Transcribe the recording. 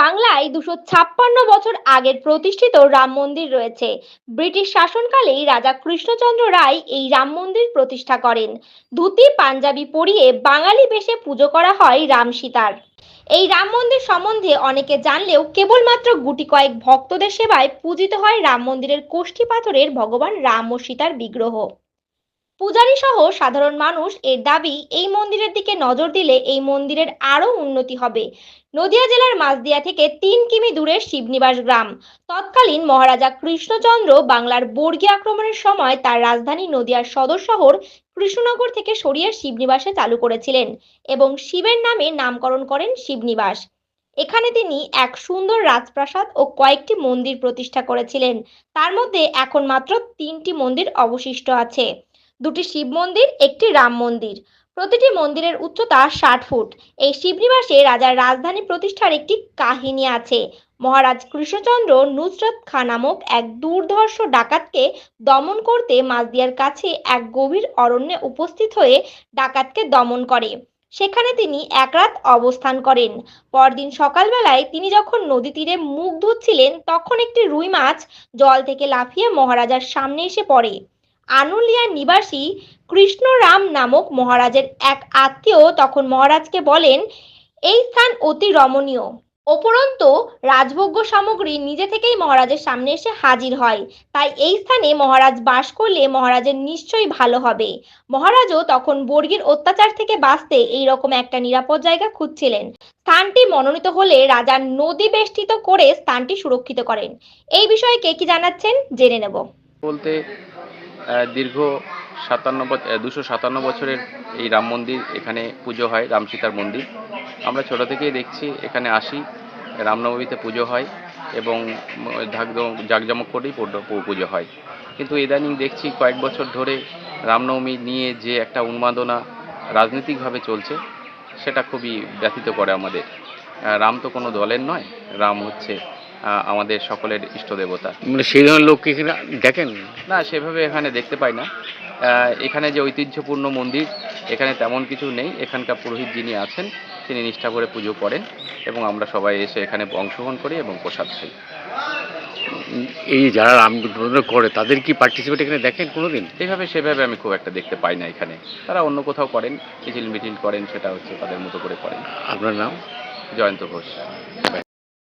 বাংলায় দুশো ছাপ্পান্ন বছর আগের প্রতিষ্ঠিত রাম মন্দির রয়েছে। ব্রিটিশ শাসনকালেই রাজা কৃষ্ণচন্দ্র রায় এই রাম মন্দির প্রতিষ্ঠা করেন। ধুতি, পাঞ্জাবি পরিয়ে বাঙালি বেশে পুজো করা হয় রাম সীতার। এই রাম মন্দির সম্বন্ধে অনেকে জানলেও কেবলমাত্র গুটি কয়েক ভক্তদের সেবায় পূজিত হয় রাম মন্দিরের কোষ্ঠী পাথরের ভগবান রাম ও সীতার বিগ্রহ। পূজারী সহ সাধারণ মানুষ এর দাবি, এই মন্দিরের দিকে নজর দিলে এই মন্দিরের আরও উন্নতি হবে। নদিয়া জেলার মাঝদিয়া থেকে তিন কিমি দূরে শিবনিবাস গ্রাম। তৎকালীন মহারাজা কৃষ্ণচন্দ্র বাংলার বর্গী আক্রমণের সময় তার রাজধানী নদিয়ার সদর শহর কৃষ্ণনগর থেকে সরিয়ে শিবনিবাসে চালু করেছিলেন এবং শিবের নামে নামকরণ করেন শিবনিবাস। এখানে তিনি এক সুন্দর রাজপ্রাসাদ ও কয়েকটি মন্দির প্রতিষ্ঠা করেছিলেন। তার মধ্যে এখন মাত্র তিনটি মন্দির অবশিষ্ট আছে। দুটি শিব মন্দির, একটি রাম মন্দির। প্রতিটি মন্দিরের উচ্চতা ষাট ফুট। এই শিবনিবাসে রাজার রাজধানী প্রতিষ্ঠার একটি কাহিনী আছে। মহারাজ কৃষ্ণচন্দ্র নুসরত খা নামক এক দুর্ধর্ষ ডাকাতকে দমন করতে মাঝদিয়ার কাছে এক গভীর অরণ্যে উপস্থিত হয়ে ডাকাতকে দমন করে। সেখানে তিনি এক রাত অবস্থান করেন। পরদিন সকালবেলায় তিনি যখন নদী তীরে মুখ ধুচ্ছিলেন, তখন একটি রুই মাছ জল থেকে লাফিয়ে মহারাজার সামনে এসে পড়ে। আনুলিয়ার নিবাসী কৃষ্ণরাম নামক মহারাজের এক আত্মীয় তখন মহারাজকে বলেন, এই স্থান অতি রমণীয়। উপরন্তু রাজভোগ্য সামগ্রী নিজে থেকেই মহারাজের সামনে এসে হাজির হয়। তাই এই স্থানে মহারাজ বাস করলে মহারাজের নিশ্চয়ই ভালো হবে। মহারাজও তখন বর্গীর অত্যাচার থেকে বাঁচতে এই রকম একটা নিরাপদ জায়গা খুঁজছিলেন। স্থানটি মনোনীত হলে রাজা নদী বেষ্টিত করে স্থানটি সুরক্ষিত করেন। এই বিষয়ে কে কি জানাচ্ছেন, জেনে নেব। বলতে দীর্ঘ সাতান্ন দুশো সাতান্ন বছরের এই রাম মন্দির এখানে পুজো হয়, রাম সীতার মন্দির। আমরা ছোট থেকেই দেখছি, এখানে আসি, রামনবমীতে পুজো হয় এবং জাঁকজমক করেই পুজো- হয়। কিন্তু ইদানিং দেখছি কয়েক বছর ধরে রামনবমী নিয়ে যে একটা উন্মাদনা রাজনৈতিকভাবে চলছে, সেটা খুবই ব্যথিত করে আমাদের। রাম তো কোনো দলের নয়, রাম হচ্ছে আমাদের সকলের ইষ্ট দেবতা মানে সেই ধরনের লোককে এখানে দেখেন? না সেভাবে এখানে দেখতে পাই না। এখানে যে ঐতিহ্যপূর্ণ মন্দির এখানে তেমন কিছু নেই। এখানকার পুরোহিত যিনি আছেন তিনি নিষ্ঠা করে পুজো করেন এবং আমরা সবাই এসে এখানে অংশগ্রহণ করি এবং প্রসাদ খাই। এই যারা রাম করে তাদের কি পার্টিসিপেট এখানে দেখেন কোনোদিন? এইভাবে সেভাবে আমি খুব একটা দেখতে পাই না এখানে। তারা অন্য কোথাও করেন মিছিল মিটিল করেন সেটা হচ্ছে তাদের মতো করে করেন। আপনার নাম? জয়ন্ত ঘোষ।